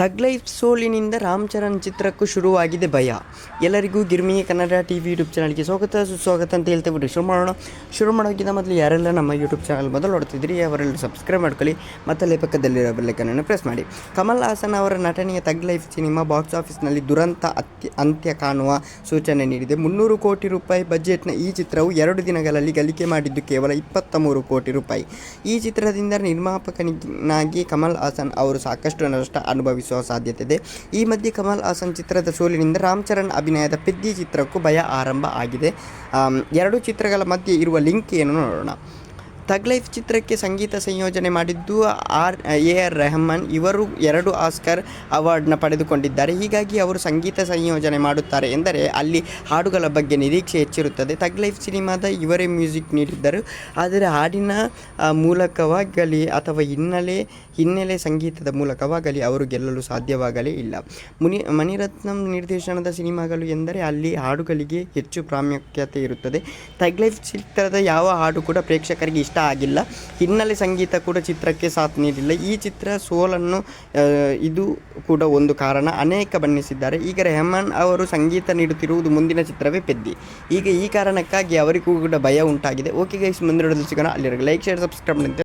ತಗ್ life ಸೋಲಿನಿಂದ ರಾಮ್ ಚರಣ್ ಚಿತ್ರಕ್ಕೂ ಶುರುವಾಗಿದೆ ಭಯ. ಎಲ್ಲರಿಗೂ Girmi Kannada T V YouTube ಚಾನಲ್ಗೆ ಸ್ವಾಗತ, ಸುಸ್ವಾಗತ ಅಂತ ಹೇಳ್ತಾ ಬಿಟ್ಟು ಶುರು ಮಾಡೋಣ. ಶುರು ಮಾಡೋಕ್ಕಿಂತ ಮೊದಲು ಯಾರೆಲ್ಲ ನಮ್ಮ ಯೂಟ್ಯೂಬ್ ಚಾನಲ್ ಮೊದಲು ನೋಡ್ತಿದ್ರಿ ಅವರೆಲ್ಲ ಸಬ್ಸ್ಕ್ರೈಬ್ ಮಾಡ್ಕೊಳ್ಳಿ ಮತ್ತು ಪಕ್ಕದಲ್ಲಿರೋ ಬೆಲ್ಲೈಕನನ್ನು ಪ್ರೆಸ್ ಮಾಡಿ. ಕಮಲ್ ಹಾಸನ್ ಅವರ ನಟನೆಯ ತಗ್ ಲೈಫ್ ಸಿನಿಮಾ ಬಾಕ್ಸ್ ಆಫೀಸ್ನಲ್ಲಿ ದುರಂತ ಅತ್ಯ, ಅಂತ್ಯ ಕಾಣುವ ಸೂಚನೆ ನೀಡಿದೆ. ಮುನ್ನೂರು ಕೋಟಿ ರೂಪಾಯಿ ಬಜೆಟ್ನ ಈ ಚಿತ್ರವು ಎರಡು ದಿನಗಳಲ್ಲಿ ಗಳಿಕೆ ಮಾಡಿದ್ದು ಕೇವಲ ಇಪ್ಪತ್ತ ಮೂರು ಕೋಟಿ ರೂಪಾಯಿ. ಈ ಚಿತ್ರದಿಂದ ನಿರ್ಮಾಪಕನಾಗಿ ಕಮಲ್ ಹಾಸನ್ ಅವರು ಸಾಕಷ್ಟು ನಷ್ಟ ಅನುಭವಿಸುವ ಸಾಧ್ಯತೆ ಇದೆ ಈ ಮಧ್ಯೆ ಕಮಲ್ ಹಾಸನ್ ಚಿತ್ರದ ಸೋಲಿನಿಂದ ರಾಮ್ ಚರಣ್ ಅಭಿನಯದ ಪೆದ್ದಿ ಚಿತ್ರಕ್ಕೂ ಭಯ ಆರಂಭ ಆಗಿದೆ. ಎರಡು ಚಿತ್ರಗಳ ಮಧ್ಯೆ ಇರುವ ಲಿಂಕ್ ಏನು ನೋಡೋಣ. ತಗ್ ಲೈಫ್ ಚಿತ್ರಕ್ಕೆ ಸಂಗೀತ ಸಂಯೋಜನೆ ಮಾಡಿದ್ದು ಆರ್, ಎ ಆರ್ ರೆಹಮಾನ್. ಇವರು ಎರಡು ಆಸ್ಕರ್ ಅವಾರ್ಡ್ನ ಪಡೆದುಕೊಂಡಿದ್ದಾರೆ. ಹೀಗಾಗಿ ಅವರು ಸಂಗೀತ ಸಂಯೋಜನೆ ಮಾಡುತ್ತಾರೆ ಎಂದರೆ ಅಲ್ಲಿ ಹಾಡುಗಳ ಬಗ್ಗೆ ನಿರೀಕ್ಷೆ ಹೆಚ್ಚಿರುತ್ತದೆ. ತಗ್ ಲೈಫ್ ಸಿನಿಮಾದ ಇವರೇ ಮ್ಯೂಸಿಕ್ ನೀಡಿದ್ದರು. ಆದರೆ ಹಾಡಿನ ಮೂಲಕವಾಗಲಿ ಅಥವಾ ಹಿನ್ನೆಲೆ ಹಿನ್ನೆಲೆ ಸಂಗೀತದ ಮೂಲಕವಾಗಲಿ ಅವರು ಗೆಲ್ಲಲು ಸಾಧ್ಯವಾಗಲೇ ಇಲ್ಲ. ಮುನಿ, ಮಣಿರತ್ನಂ ನಿರ್ದೇಶನದ ಸಿನಿಮಾಗಳು ಎಂದರೆ ಅಲ್ಲಿ ಹಾಡುಗಳಿಗೆ ಹೆಚ್ಚು ಪ್ರಾಮುಖ್ಯತೆ ಇರುತ್ತದೆ. ತಗ್ ಲೈಫ್ ಚಿತ್ರದ ಯಾವ ಹಾಡು ಕೂಡ ಪ್ರೇಕ್ಷಕರಿಗೆ ಇಷ್ಟ ಆಗಿಲ್ಲ. ಹಿನ್ನೆಲೆ ಸಂಗೀತ ಕೂಡ ಚಿತ್ರಕ್ಕೆ ಸಾಥ್ ನೀಡಿಲ್ಲ. ಈ ಚಿತ್ರ ಸೋಲನ್ನು ಇದು ಕೂಡ ಒಂದು ಕಾರಣ. ಅನೇಕ ಬಣ್ಣಿಸಿದ್ದಾರೆ. ಈಗ ರೆಹಮಾನ್ ಅವರು ಸಂಗೀತ ನೀಡುತ್ತಿರುವುದು ಮುಂದಿನ ಚಿತ್ರವೇ ಪೆದ್ದಿ. ಈಗ ಈ ಕಾರಣಕ್ಕಾಗಿ ಅವರಿಗೂ ಕೂಡ ಭಯ ಉಂಟಾಗಿದೆ. ಓಕೆ ಗೈಸ್ ಮುಂದಿನ ಸಿಗೋಣ. ಅಲ್ಲಿರೋ ಲೈಕ್ ಶೇರ್ ಸಬ್ಸ್ಕ್ರೈಬ್